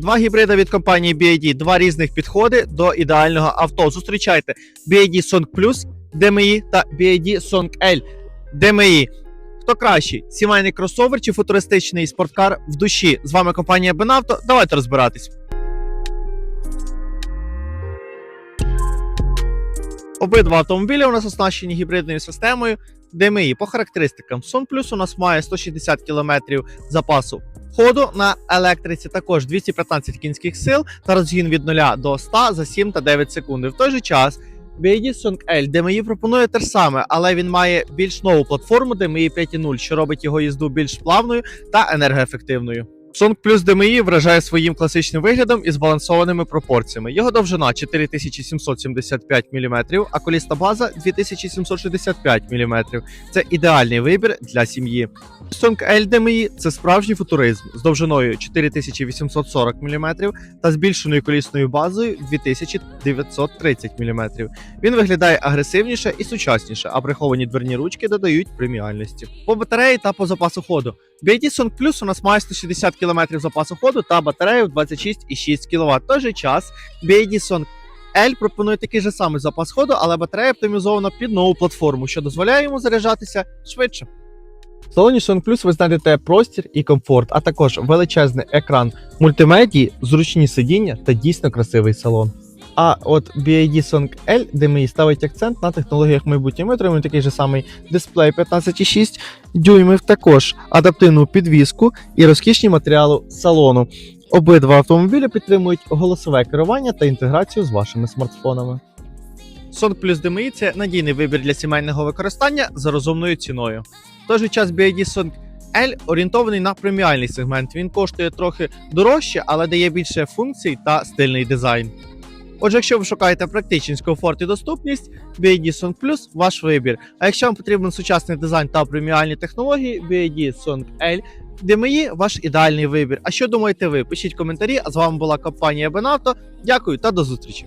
Два гібрида від компанії BID, два різних підходи до ідеального авто. Зустрічайте BID Song Plus DMI та BID Song L DMI. Хто кращий? Сімейний кросовер чи футуристичний спорткар в душі? З вами компанія Бенавто. Давайте розбиратись. Обидва автомобілі у нас оснащені гібридною системою DMI. По характеристикам Son Plus у нас має 160 км запасу ходу на електриці, також 215 кінських сил та розгін від 0 до 100 за 7 та 9 секунд. В той же час BYD Song L DMI пропонує те ж саме, але він має більш нову платформу DMI 5.0, що робить його їзду більш плавною та енергоефективною. Song Plus DMI вражає своїм класичним виглядом і збалансованими пропорціями. Його довжина 4775 мм, а колісна база 2765 мм. Це ідеальний вибір для сім'ї. Song L DMI – це справжній футуризм з довжиною 4840 мм та збільшеною колісною базою 2930 мм. Він виглядає агресивніше і сучасніше, а приховані дверні ручки додають преміальності. По батареї та по запасу ходу. BYD Song Plus у нас має 160 км запасу ходу та батарею в 26,6 кВт. В той же час BYD L пропонує такий же самий запас ходу, але батарея оптимізована під нову платформу, що дозволяє йому заряджатися швидше. В салоні Song Plus ви знайдете простір і комфорт, а також величезний екран мультимедії, зручні сидіння та дійсно красивий салон. А от BID Song L DMI ставить акцент на технологіях майбутнього. Ми отримуємо такий же самий дисплей 15,6 дюймів, також адаптивну підвіску і розкішні матеріали салону. Обидва автомобілі підтримують голосове керування та інтеграцію з вашими смартфонами. Son Plus DMI – це надійний вибір для сімейного використання за розумною ціною. В той же час BID Song L орієнтований на преміальний сегмент. Він коштує трохи дорожче, але дає більше функцій та стильний дизайн. Отже, якщо ви шукаєте практичність, комфорт і доступність, BID Song Plus – ваш вибір. А якщо вам потрібен сучасний дизайн та преміальні технології, BID Song L DMI – ваш ідеальний вибір. А що думаєте ви? Пишіть коментарі. А з вами була компанія Бенавто. Дякую та до зустрічі.